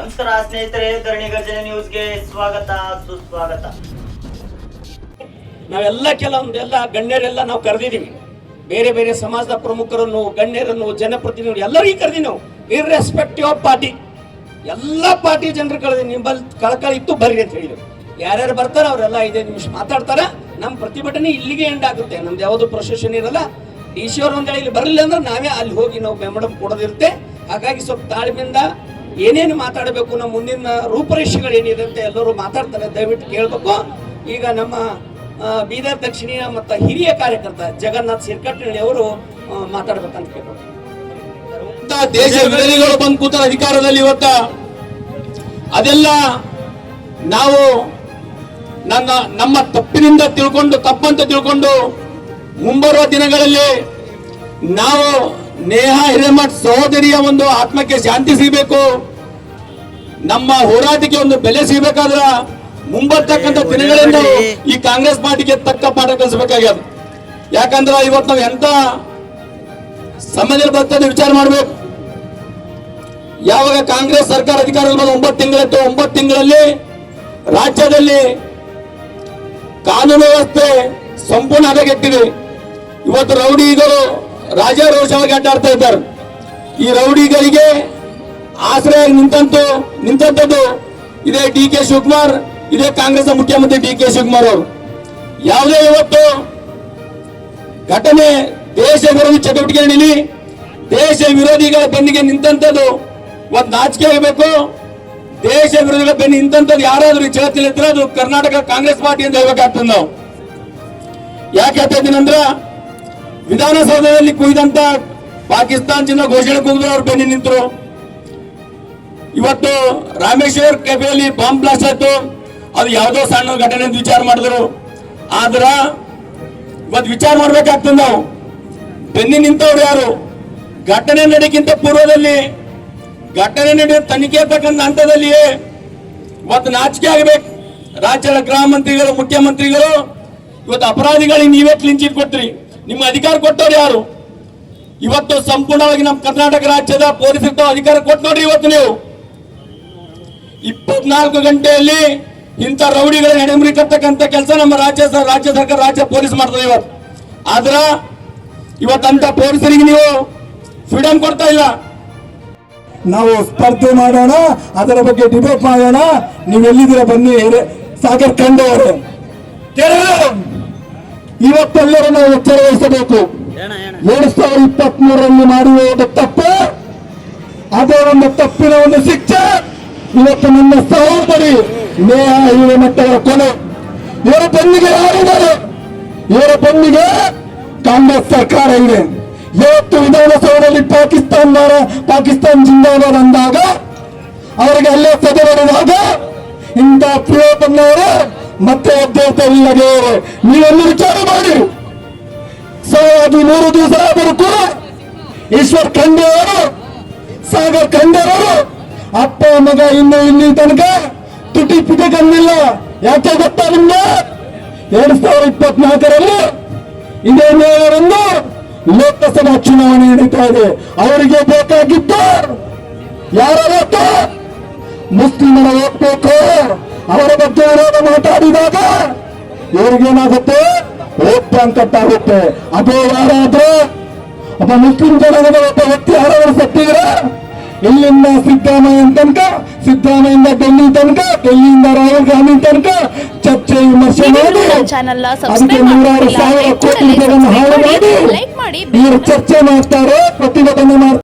ನಮಸ್ಕಾರ ಸ್ನೇಹಿತರೆ, ಧರಣಿ ಗರ್ಜನೆ ನ್ಯೂಸ್ಗೆ ಸ್ವಾಗತ, ಸುಸ್ವಾಗತ. ನಾವೆಲ್ಲ ಕೆಲವೊಂದೆಲ್ಲ ಗಣ್ಯರೆಲ್ಲ ನಾವು ಕರೆದಿದ್ದೀವಿ. ಬೇರೆ ಬೇರೆ ಸಮಾಜದ ಪ್ರಮುಖರನ್ನು, ಗಣ್ಯರನ್ನು ಜನಪ್ರತಿನಿಧಿ ಎಲ್ಲರಿಗೂ ಕರೆದಿ ನಾವು. ಇರ್ರೆಸ್ಪೆಕ್ಟಿವ್ ಆಫ್ ಪಾರ್ಟಿ ಎಲ್ಲ ಪಾರ್ಟಿ ಜನರು ಕಳೆದ ನಿಂಬಲ್ಲಿ ಕಳಕಳಿ ಇತ್ತು, ಬರ್ರಿ ಅಂತ ಹೇಳಿದ್ರು. ಯಾರ್ಯಾರು ಬರ್ತಾರೆ ಅವರೆಲ್ಲ ಐದೈದು ನಿಮಿಷ ಮಾತಾಡ್ತಾರೆ. ನಮ್ಮ ಪ್ರತಿಭಟನೆ ಇಲ್ಲಿಗೆ ಎಂಡ್ ಆಗುತ್ತೆ. ನಮ್ದು ಯಾವುದು ಪ್ರೊಸೆಷನ್ ಇರಲ್ಲ. ಡಿ ಸಿ ಅವ್ರು ಒಂದೇಳಿ ಇಲ್ಲಿ ಬರಲಿಲ್ಲ ಅಂದ್ರೆ ನಾವೇ ಅಲ್ಲಿ ಹೋಗಿ ನಾವು ಮೆಮಡಮ್ ಕೊಡೋದಿರುತ್ತೆ. ಹಾಗಾಗಿ ಸ್ವಲ್ಪ ತಾಳ್ಮೆಯಿಂದ ಏನೇನು ಮಾತಾಡಬೇಕು ನಮ್ಮ ಮುಂದಿನ ರೂಪರೇಷೆಗಳು ಏನಿದೆ ಅಂತ ಎಲ್ಲರೂ ಮಾತಾಡ್ತಾರೆ, ದಯವಿಟ್ಟು ಕೇಳಬೇಕು. ಈಗ ನಮ್ಮ ಬೀದರ್ ದಕ್ಷಿಣೀಯ ಮತ್ತು ಹಿರಿಯ ಕಾರ್ಯಕರ್ತ ಜಗನ್ನಾಥ್ ಸಿರ್ಕಟ್ನಳ್ಳಿ ಅವರು ಮಾತಾಡ್ಬೇಕಂತ ಕೇಳ್ಬೋದು ದೇಶ ವಿರೋಧಿಗಳು ಬಂದು ಕೂತ ಅಧಿಕಾರದಲ್ಲಿ ಇವತ್ತ ಅದೆಲ್ಲ ನಾವು ನನ್ನ, ನಮ್ಮ ತಪ್ಪಿನಿಂದ ತಿಳ್ಕೊಂಡು, ತಪ್ಪಂತ ತಿಳ್ಕೊಂಡು ಮುಂಬರುವ ದಿನಗಳಲ್ಲಿ ನಾವು ನೇಹ ಹಿರೇಮಠ್ ಸಹೋದರಿಯ ಒಂದು ಆತ್ಮಕ್ಕೆ ಶಾಂತಿ ಸಿಗಬೇಕು. ನಮ್ಮ ಹೋರಾಟಕ್ಕೆ ಒಂದು ಬೆಲೆ ಸಿಗಬೇಕಾದ್ರ ಮುಂಬರ್ತಕ್ಕಂಥ ದಿನಗಳಿಂದ ಈ ಕಾಂಗ್ರೆಸ್ ಪಾರ್ಟಿಗೆ ತಕ್ಕ ಪಾಠ ಕಲಿಸಬೇಕಾಗ್ಯದ. ಯಾಕಂದ್ರ ಇವತ್ತು ನಾವು ಎಂತ ಸಮಯದಲ್ಲಿ ಬರ್ತದೆ ವಿಚಾರ ಮಾಡಬೇಕು. ಯಾವಾಗ ಕಾಂಗ್ರೆಸ್ ಸರ್ಕಾರ ಅಧಿಕಾರ ಒಂಬತ್ತು ತಿಂಗಳಿತ್ತು ಒಂಬತ್ತು ತಿಂಗಳಲ್ಲಿ ರಾಜ್ಯದಲ್ಲಿ ಕಾನೂನು ವ್ಯವಸ್ಥೆ ಸಂಪೂರ್ಣ ಹದಗೆಟ್ಟಿದೆ. ಇವತ್ತು ರೌಡಿಗಳು ರಾಜಾರೋಷವಾಗಿ ಅಡ್ಡಾಡ್ತಾ ಇದ್ದಾರೆ. ಈ ರೌಡಿಗಳಿಗೆ ಆಶ್ರಯ ನಿಂತಂತು ನಿಂತದ್ದು ಇದೇ ಡಿ ಕೆ ಶಿವಕುಮಾರ್, ಇದೇ ಕಾಂಗ್ರೆಸ್ ಮುಖ್ಯಮಂತ್ರಿ ಡಿ ಕೆ ಶಿವಕುಮಾರ್ ಅವರು. ಯಾವುದೇ ಇವತ್ತು ಘಟನೆ, ದೇಶ ವಿರೋಧಿ ಚಟುವಟಿಕೆ ನಡೀಲಿ ದೇಶ ವಿರೋಧಿಗಳ ಬೆನ್ನಿಗೆ ನಿಂತಂತದ್ದು ಒಂದು ನಾಚಿಕೆ ಆಗಬೇಕು. ದೇಶ ವಿರೋಧಿಗಳ ಬೆನ್ನಿ ನಿಂತಂತದ್ದು ಯಾರಾದ್ರೂ ಇದ್ರೆ ಅದು ಕರ್ನಾಟಕ ಕಾಂಗ್ರೆಸ್ ಪಾರ್ಟಿ ಅಂತ ಹೇಳ್ಬೇಕಾಗ್ತದೆ ನಾವು. ಯಾಕೆ ಹೇಳ್ತಾ ಇದ್ದೀನಿ ಅಂದ್ರ ವಿಧಾನಸೌಧದಲ್ಲಿ ಕುಯ್ದಂತ ಪಾಕಿಸ್ತಾನ ಚಿನ್ನ ಘೋಷಣೆ ಕೂಗಿದ್ರು ಅವ್ರು ಬೆನ್ನಿ ನಿಂತರು. ಇವತ್ತು ರಾಮೇಶ್ವರ್ ಕೆಫೆಯಲ್ಲಿ ಬಾಂಬ್ ಬ್ಲಾಸ್ಟ್ ಆಯ್ತು. ಅದು ಯಾವುದೋ ಸಣ್ಣ ಘಟನೆ ಅಂತ ವಿಚಾರ ಮಾಡಿದ್ರು. ಆದ್ರ ಇವತ್ತು ವಿಚಾರ ಮಾಡ್ಬೇಕಾಗ್ತದೆ ನಾವು. ಬೆನ್ನಿ ನಿಂತವ್ರು ಯಾರು? ಘಟನೆ ನಡೆಯಕ್ಕಿಂತ ಪೂರ್ವದಲ್ಲಿ, ಘಟನೆ ನಡೆಯ ತನಿಖೆ ಇರ್ತಕ್ಕಂಥ ಹಂತದಲ್ಲಿಯೇ ಇವತ್ತು ನಾಚಿಕೆ ಆಗಬೇಕು. ರಾಜ್ಯದ ಗೃಹ ಮಂತ್ರಿಗಳು, ಮುಖ್ಯಮಂತ್ರಿಗಳು, ಇವತ್ತು ಅಪರಾಧಿಗಳಿಗೆ ನೀವೇ ಕ್ಲಿಂಚಿಟ್ ಚೀಟ್ ನಿಮ್ಮ ಅಧಿಕಾರ ಕೊಟ್ಟವ್ರು ಯಾರು? ಇವತ್ತು ಸಂಪೂರ್ಣವಾಗಿ ನಮ್ಮ ಕರ್ನಾಟಕ ರಾಜ್ಯದ ಪೊಲೀಸರು ಅಧಿಕಾರ ಕೊಟ್ಟು ನೋಡ್ರಿ ಇವತ್ತು ನೀವು. ಇಪ್ಪತ್ನಾಲ್ಕು ಗಂಟೆಯಲ್ಲಿ ಇಂಥ ರೌಡಿಗಳ ಹೆಣಮರಿ ಕಟ್ಟಕ್ಕಂತ ಕೆಲಸ ನಮ್ಮ ರಾಜ್ಯ ರಾಜ್ಯ ಸರ್ಕಾರ ರಾಜ್ಯ ಪೊಲೀಸ್ ಮಾಡ್ತದೆ ಇವತ್ತು. ಆದ್ರ ಇವತ್ತಂತ ಪೊಲೀಸರಿಗೆ ನೀವು ಫ್ರೀಡಮ್ ಕೊಡ್ತಾ ಇಲ್ಲ. ನಾವು ಸ್ಪರ್ಧೆ ಮಾಡೋಣ ಅದರ ಬಗ್ಗೆ ಡಿಬೇಟ್ ಮಾಡೋಣ. ನೀವು ಎಲ್ಲಿದ್ದೀರಾ ಬನ್ನಿ ಸಾಗರ್ ಕಂಡು ಅವರು ಇವತ್ತೆಲ್ಲರೂ ನಾವು ಎಚ್ಚರ ವಹಿಸಬೇಕು ಎರಡ್ ಸಾವಿರದ ಇಪ್ಪತ್ತ್ ಮೂರರಲ್ಲಿ ಮಾಡಿರುವುದು ತಪ್ಪು ಅದೇ ಒಂದು ತಪ್ಪಿನ ಒಂದು ಶಿಕ್ಷೆ. ಇವತ್ತು ನನ್ನ ಸಹೋದರಿ ನೇಹ ಹಿರೇಮಠಗಳ ಕೊನೆ ಇವರ ಬೆನ್ನಿಗೆ ಯಾರಿದ್ದಾರೆ? ಇವರ ಬೆನ್ನಿಗೆ ಕಾಂಗ್ರೆಸ್ ಸರ್ಕಾರ ಇದೆ. ಇವತ್ತು ವಿಧಾನಸೌಧದಲ್ಲಿ ಪಾಕಿಸ್ತಾನ ಪಾಕಿಸ್ತಾನ್ ಜಿಂದಾಬಾದ್ ಅಂದಾಗ ಅವರಿಗೆ ಅಲ್ಲೇ ಇಂತಹ ಇಂಥ ಪ್ರಿಯೋತನ್ನವರು ಮತ್ತೆ ಅಧ್ಯಕ್ಷರಿಲ್ಲದೆ ನೀವೆಲ್ಲ ವಿಚಾರ ಮಾಡಿ. ಸೊ ನೂರು ದಿವಸ ಆದರೂ ಕೂಡ ಈಶ್ವರ್ ಖಂಡೆ ಅವರು ಸಾಗರ್ ಖಂಡೆ ಅವರು ಅಪ್ಪ, ಮಗ ಇನ್ನು ಇಲ್ಲಿ ತನಕ ತುಟಿ ಪಿಟಿ ಕಂದಿಲ್ಲ ಯಾಕೆ ಗೊತ್ತಾ ನಿಮ್ಗೆ? ಎರಡ್ ಸಾವಿರದ ಇಪ್ಪತ್ನಾಲ್ಕರಲ್ಲಿ ಇದೇ ಮೇಳರಂದು ಲೋಕಸಭಾ ಚುನಾವಣೆ ನಡೀತಾ ಇದೆ. ಅವರಿಗೆ ಬೇಕಾಗಿತ್ತು ಯಾರ ಓಟು ಮುಸ್ಲಿಮರ ಓಟ್ ಬೇಕು. ಅವರ ಬಗ್ಗೆ ವಿರೋಧ ಮಾತಾಡಿದಾಗ ಇವ್ರಿಗೇನಾಗುತ್ತೆ ಓಟ್ ಬ್ಯಾಂಕ್ ಕಟ್ಟಾಗುತ್ತೆ ಅದೇ ಯಾರಾದ್ರೂ ಒಬ್ಬ ಮುಸ್ಲಿಂ ಜನಾಂಗದ ಒಬ್ಬ ವ್ಯಕ್ತಿ ಯಾರಾದ್ರೂ ಸತ್ತಿದ್ರೆ ಇಲ್ಲಿಂದ ಸಿದ್ದರಾಮಯ್ಯ ತನಕ ಸಿದ್ದರಾಮಯ್ಯಿಂದ ಡೆಲ್ಲಿ ತನಕ ಡೆಲ್ಲಿಯಿಂದ ರಾಹುಲ್ ಗಾಂಧಿ ತನಕ ಚರ್ಚೆ ವಿಮರ್ಶೆ ಮಾಡಿ ಚಾನೆಲ್ ಅದಕ್ಕೆ ನೂರಾರು ಸಾವಿರ ಕೋಟಿ ರೂಪಾಯಿಗಳನ್ನು ಹಾಳು ಮಾಡಿ ಲೈಕ್ ಮಾಡಿ ಇವರು ಚರ್ಚೆ ಮಾಡ್ತಾರೆ ಪ್ರತಿಭಟನೆ ಮಾಡ್ತಾರೆ.